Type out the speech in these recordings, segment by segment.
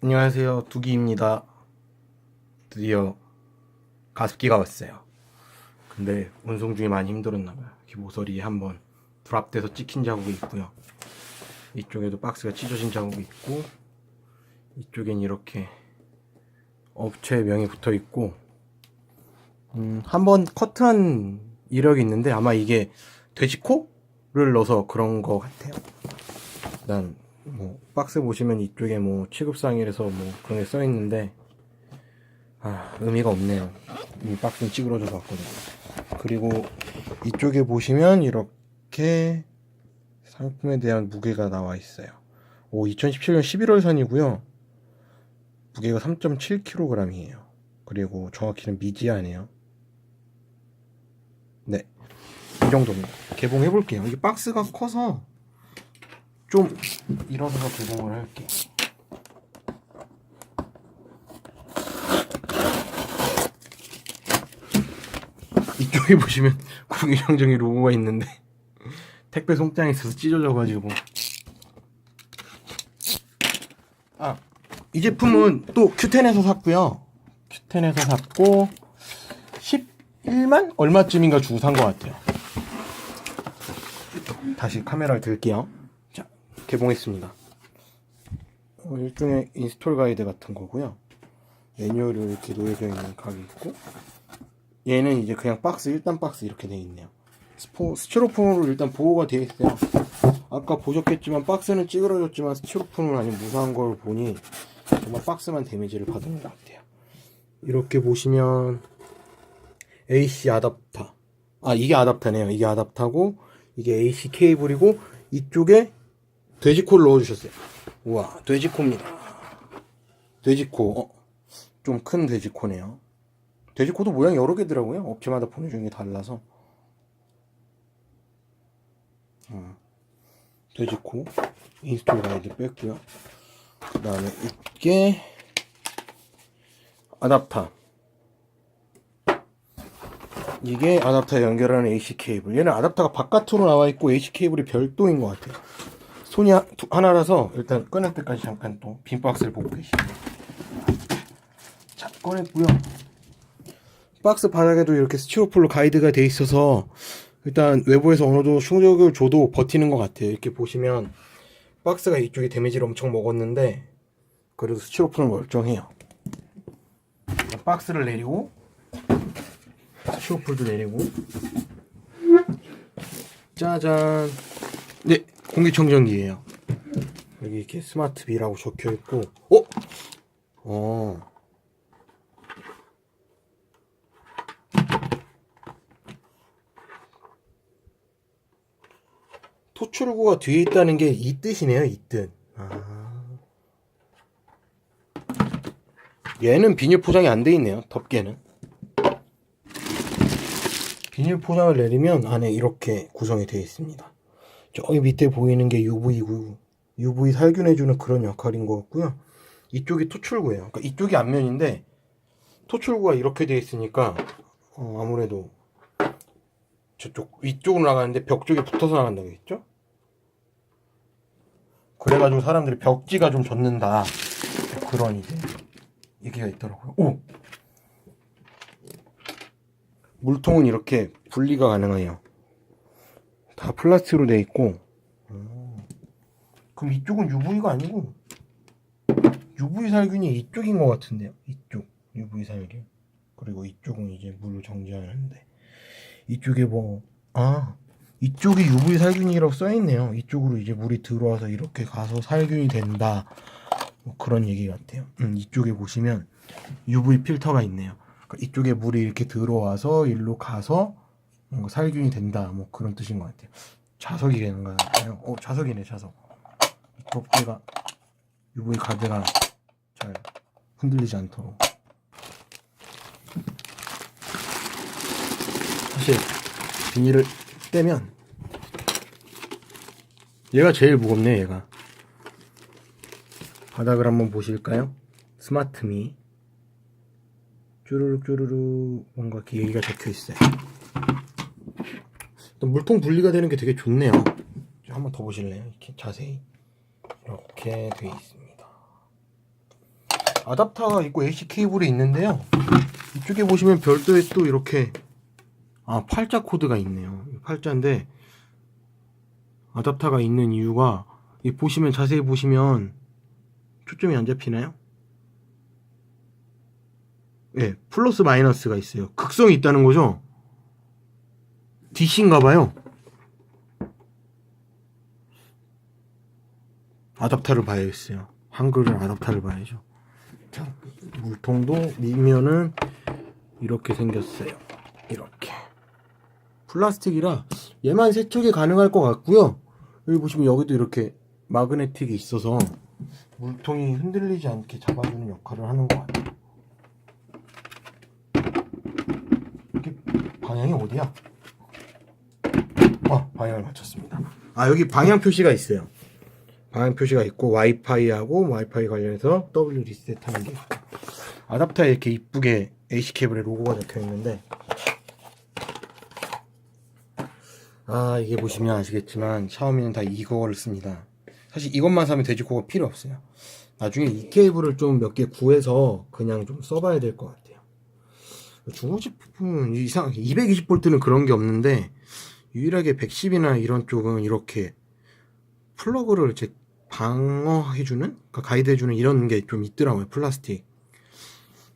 안녕하세요. 두기입니다. 드디어 가습기가 왔어요. 근데 운송 중에 많이 힘들었나봐요. 모서리에 한번 드랍돼서 찍힌 자국이 있고요. 이쪽에도 박스가 찢어진 자국이 있고, 이쪽엔 이렇게 업체 명이 붙어 있고, 음, 한번 커트한 이력이 있는데 아마 이게 돼지코를 넣어서 그런 거 같아요. 일단 뭐 박스 보시면 이쪽에 뭐 취급상이라서 뭐 그런 게 써 있는데 아 의미가 없네요. 이 박스는 찌그러져서 왔거든요. 그리고 이쪽에 보시면 이렇게 상품에 대한 무게가 나와 있어요. 오 2017년 11월 산이고요. 무게가 3.7kg이에요. 그리고 정확히는 미지아네요. 네, 이 정도입니다. 개봉해 볼게요. 이게 박스가 커서 좀 일어서서 개봉을 할게요. 이쪽에 보시면 구기장정이 로고가 있는데 택배 송장에 있어서 찢어져가지고. 아 이 제품은 또 큐텐에서 샀고요. 큐텐에서 샀고 11만 얼마쯤인가 주고 산 것 같아요. 다시 카메라를 들게요. 자 개봉했습니다. 어, 일종의 인스톨 가이드 같은 거고요. 매뉴얼이 이렇게 놓여져 있는 각이 있고 얘는 이제 그냥 박스 1단 박스 이렇게 돼 있네요. 스포, 스티로폼으로 일단 보호가 되어 있어요. 아까 보셨겠지만 박스는 찌그러졌지만 스티로폼은 아닌 무사한 걸 보니 정말 박스만 데미지를 받은 것 같아요. 이렇게 보시면 AC 아답터. 아 이게 아답터네요. 이게 아답터고 이게 AC 케이블이고 이쪽에 돼지코를 넣어주셨어요. 우와 돼지코입니다. 돼지코. 어, 좀 큰 돼지코네요. 돼지코도 모양이 여러 개더라고요. 업체마다 보내주는 게 달라서. 음, 돼지코 인스톨 가이드 뺐고요. 그 다음에 이게 아답터 이게 아답터에 연결하는 AC 케이블. 얘는 아답터가 바깥으로 나와 있고 AC 케이블이 별도인 것 같아요 손이 하나라서 일단 꺼낼 때까지 잠깐 또 빈 박스를 보고 계시네요 자 꺼냈고요. 박스 바닥에도 이렇게 스티로폴로 가이드가 돼 있어서 일단 외부에서 어느 정도 충격을 줘도 버티는 것 같아요. 이렇게 보시면 박스가 이쪽에 데미지를 엄청 먹었는데 그래도 스티로폴은 멀쩡해요. 박스를 내리고 스티로폴도 내리고. 짜잔. 네 공기청정기예요 여기 이렇게 스마트 비라고 적혀 있고 어? 어 토출구가 뒤에 있다는 게 이 뜻이네요 이 뜻 아. 얘는 비닐 포장이 안 돼 있네요 덮개는 비닐 포장을 내리면 안에 이렇게 구성이 되어 있습니다. 저기 밑에 보이는 게 UV구, UV 살균해주는 그런 역할인 것 같고요. 이쪽이 토출구예요. 그러니까 이쪽이 앞면인데 토출구가 이렇게 되어 있으니까 어, 아무래도 저쪽 위쪽으로 나가는데 벽 쪽에 붙어서 나간다고 했죠? 그래가지고 사람들이 벽지가 좀 젖는다 그런 이제 얘기가 있더라고요. 오! 물통은 이렇게 분리가 가능해요. 다 플라스틱으로 돼 있고. 음. 그럼 이쪽은 UV가 아니고 UV 살균이 이쪽인 것 같은데요. 이쪽 UV 살균. 그리고 이쪽은 이제 물을 정지하는데 이쪽에 뭐 아. 이쪽이 UV 살균이라고 써 있네요. 이쪽으로 이제 물이 들어와서 이렇게 가서 살균이 된다. 뭐 그런 얘기 같아요. 음, 이쪽에 보시면 UV 필터가 있네요. 그러니까 이쪽에 물이 이렇게 들어와서 일로 가서 뭔가 살균이 된다 뭐 그런 뜻인 것 같아요. 자석이 되는 거잖아요. 어 자석이네 자석. 이 덮개가 UV 가드가 잘 흔들리지 않도록. 사실 비닐을 떼면 얘가 제일 무겁네 얘가. 바닥을 한번 보실까요? 스마트미. 쭈루룩 쭈루룩. 뭔가 이렇게 얘기가 적혀 있어요. 또 물통 분리가 되는 게 되게 좋네요. 한번 더 보실래요? 이렇게 자세히 이렇게 돼 있습니다. 아답터가 있고 AC 케이블이 있는데요. 이쪽에 보시면 별도의 또 이렇게 아 팔자 코드가 있네요. 팔자인데 아답터가 있는 이유가 이 보시면 자세히 보시면 초점이 안 잡히나요? 예, 플러스 마이너스가 있어요. 극성이 있다는 거죠. DC인가 봐요. 아답터를 봐야겠어요. 한글은 아답터를 봐야죠. 자, 물통도 밑면은 이렇게 생겼어요. 이렇게. 플라스틱이라 얘만 세척이 가능할 것 같고요. 여기 보시면 여기도 이렇게 마그네틱이 있어서 물통이 흔들리지 않게 잡아주는 역할을 하는 것 같아요. 이렇게 방향이 어디야? 아, 방향을 맞췄습니다. 아, 여기 방향 표시가 있어요. 방향 표시가 있고 와이파이하고 와이파이 관련해서 W 리셋 하는 게 있고 아답터에 이렇게 이쁘게 AC 케이블에 로고가 적혀 있는데 아 이게 보시면 아시겠지만 샤오미는 다 이거를 씁니다. 사실 이것만 사면 돼지코가 필요 없어요. 나중에 이 케이블을 좀 몇 개 구해서 그냥 좀 써봐야 될 것 같아요. 중국 제품은 이상 220V는 그런 게 없는데 유일하게 110이나 이런 쪽은 이렇게 플러그를 이제 방어해주는, 그러니까 가이드해주는 이런 게 좀 있더라고요. 플라스틱.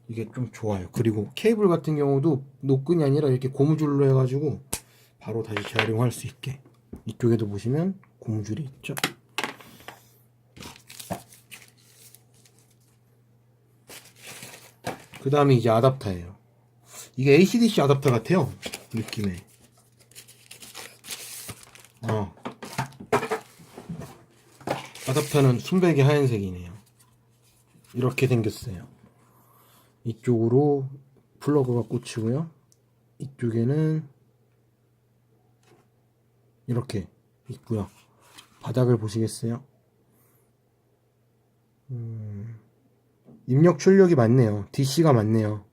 이게 좀 좋아요. 그리고 케이블 같은 경우도 노끈이 아니라 이렇게 고무줄로 해가지고 바로 다시 재활용할 수 있게. 이쪽에도 보시면 고무줄이 있죠. 그 다음에 이제 아답터예요. 이게 ACDC 아답터 같아요. 느낌에. 어. 아답터는 순백이 하얀색이네요. 이렇게 생겼어요. 이쪽으로 플러그가 꽂히고요. 이쪽에는 이렇게 있고요. 바닥을 보시겠어요? 음, 입력 출력이 맞네요. DC가 맞네요.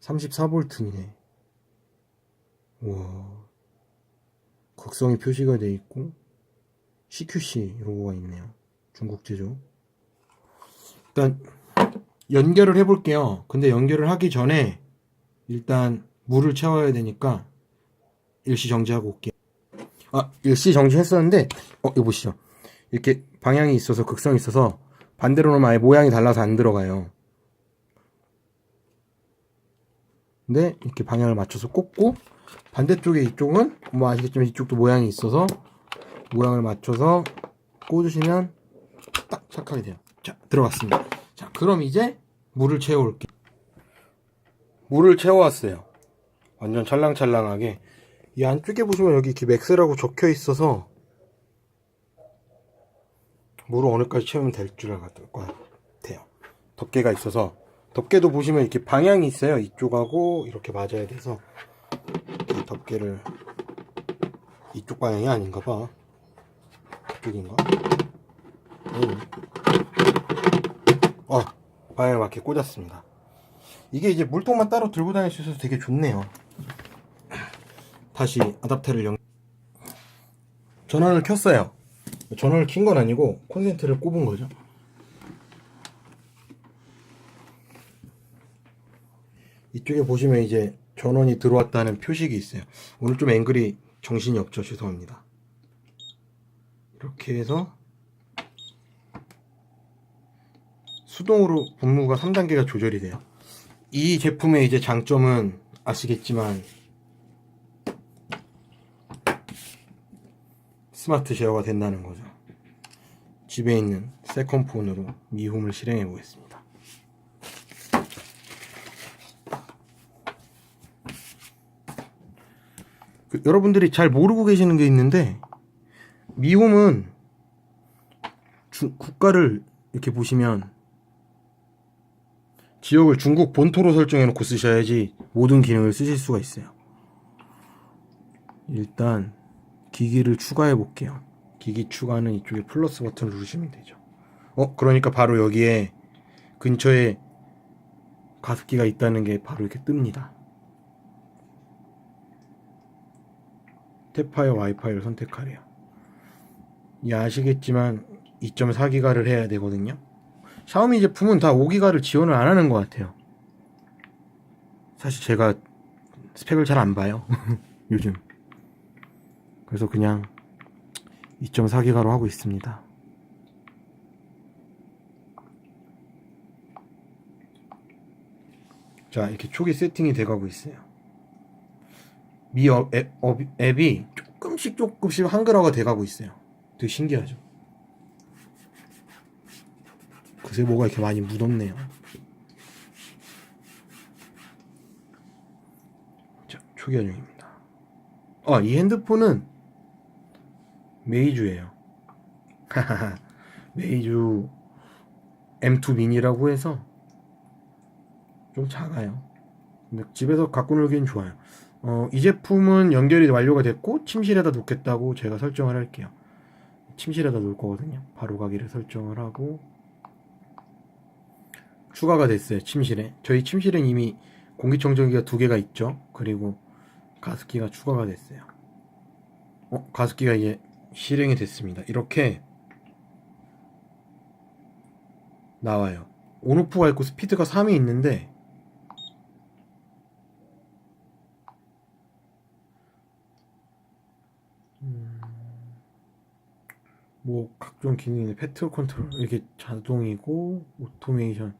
34V이네. 우와. 극성이 표시가 돼 있고 CQC 로고가 있네요. 중국 제조. 일단 연결을 해볼게요. 근데 연결을 하기 전에 일단 물을 채워야 되니까 일시 정지하고 올게요. 아 일시 정지했었는데 어 이거 보시죠. 이렇게 방향이 있어서 극성이 있어서 반대로 놓으면 아예 모양이 달라서 안 들어가요. 근데 이렇게 방향을 맞춰서 꽂고 반대쪽에 이쪽은 뭐 아시겠지만 이쪽도 모양이 있어서 모양을 맞춰서 꽂으시면 딱 착하게 돼요. 자, 들어갔습니다. 자, 그럼 이제 물을 채워올게요. 물을 채워왔어요. 완전 찰랑찰랑하게. 이 안쪽에 보시면 여기 이렇게 맥스라고 적혀 있어서 물을 어느까지 채우면 될 줄 알것 같아요. 덮개가 있어서 덮개도 보시면 이렇게 방향이 있어요. 이쪽하고 이렇게 맞아야 돼서 이 덮개를 이쪽 방향이 아닌가 봐. 이쪽인가? 음. 어, 방향을 맞게 꽂았습니다. 이게 이제 물통만 따로 들고 다닐 수 있어서 되게 좋네요. 다시 아답터를 연 전원을 켰어요. 전원을 킨 건 아니고 콘센트를 꼽은 거죠. 이쪽에 보시면 이제 전원이 들어왔다는 표식이 있어요. 오늘 좀 앵글이 정신이 없죠. 죄송합니다. 이렇게 해서 수동으로 분무가 3단계가 조절이 돼요. 이 제품의 이제 장점은 아시겠지만 스마트 제어가 된다는 거죠. 집에 있는 세컨폰으로 미홈을 실행해 보겠습니다. 그, 여러분들이 잘 모르고 계시는 게 있는데 미홈은 주, 국가를 이렇게 보시면 지역을 중국 본토로 설정해 놓고 쓰셔야지 모든 기능을 쓰실 수가 있어요. 일단 기기를 추가해 볼게요. 기기 추가는 이쪽에 플러스 버튼을 누르시면 되죠. 어, 그러니까 바로 여기에 근처에 가습기가 있다는 게 바로 이렇게 뜹니다. 탭파이어 와이파이를 선택하래요. 이 아시겠지만 2.4기가를 해야 되거든요. 샤오미 제품은 다 5기가를 지원을 안 하는 것 같아요. 사실 제가 스펙을 잘 안 봐요. 요즘. 그래서 그냥 2.4기가로 하고 있습니다. 자, 이렇게 초기 세팅이 돼가고 있어요. 미 어, 앱, 어, 앱이 조금씩 조금씩 한글화가 돼가고 있어요. 되게 신기하죠. 그새 뭐가 이렇게 많이 묻었네요. 자, 초기화 중입니다. 아, 이 핸드폰은 메이주예요. 메이주 M2 미니라고 해서 좀 작아요. 근데 집에서 갖고 놀기엔 좋아요. 어, 이 제품은 연결이 완료가 됐고 침실에다 놓겠다고 제가 설정을 할게요. 침실에다 놓을 거거든요. 바로 가기를 설정을 하고 추가가 됐어요. 침실에. 저희 침실엔 이미 공기청정기가 두 개가 있죠. 그리고 가습기가 추가가 됐어요. 어, 가습기가 이제 실행이 됐습니다. 이렇게 나와요. 온오프가 있고 스피드가 3이 있는데 뭐 각종 기능이 페트롤 컨트롤 이렇게 자동이고 오토메이션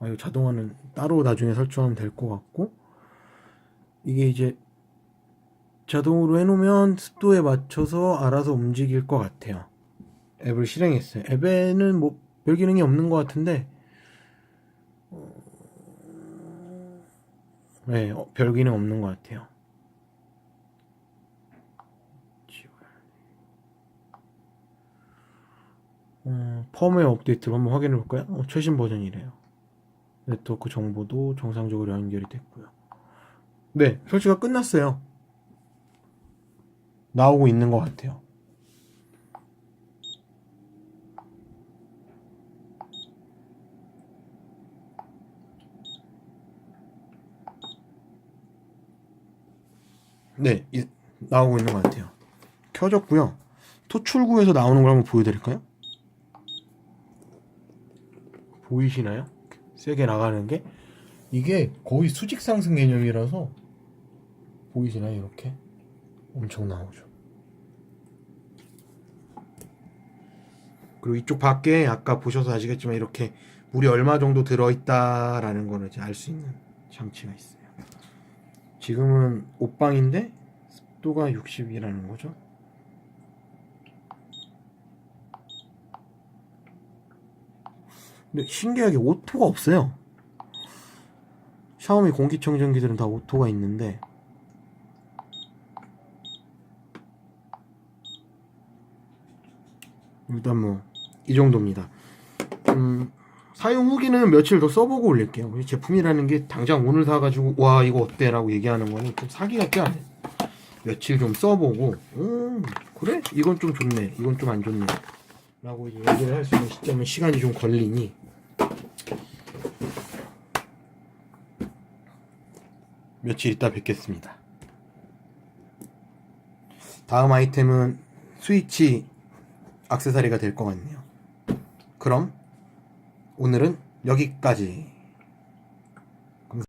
아 이거 자동화는 따로 나중에 설정하면 될 것 같고 이게 이제 자동으로 해놓으면 습도에 맞춰서 알아서 움직일 것 같아요. 앱을 실행했어요. 앱에는 뭐 별 기능이 없는 것 같은데, 어... 네, 어, 별 기능 없는 것 같아요. 어, 펌웨어 업데이트를 한번 확인해 볼까요? 어, 최신 버전이래요. 네트워크 정보도 정상적으로 연결이 됐고요. 네, 설치가 끝났어요. 나오고 있는 것 같아요. 네, 이- 나오고 있는 것 같아요. 켜졌고요. 토출구에서 나오는 걸 한번 보여드릴까요? 보이시나요? 세게 나가는 게 이게 거의 수직 상승 개념이라서 보이시나요? 이렇게 엄청 나오죠. 그리고 이쪽 밖에 아까 보셔서 아시겠지만 이렇게 물이 얼마 정도 들어있다라는 거를 이제 알 수 있는 장치가 있어요. 지금은 옷방인데 습도가 60이라는 거죠. 근데 신기하게 오토가 없어요. 샤오미 공기청정기들은 다 오토가 있는데 일단 뭐 이 정도입니다. 음, 사용 후기는 며칠 더 써보고 올릴게요. 이 제품이라는 게 당장 오늘 사가지고 와 이거 어때라고 얘기하는 거는 좀 사기가 껴안 돼. 며칠 좀 써보고 음 그래 이건 좀 좋네 이건 좀 안 좋네 라고 얘기를 할 수 있는 시점은 시간이 좀 걸리니 며칠 있다 뵙겠습니다. 다음 아이템은 스위치 악세사리가 될 것 같네요. 그럼 오늘은 여기까지.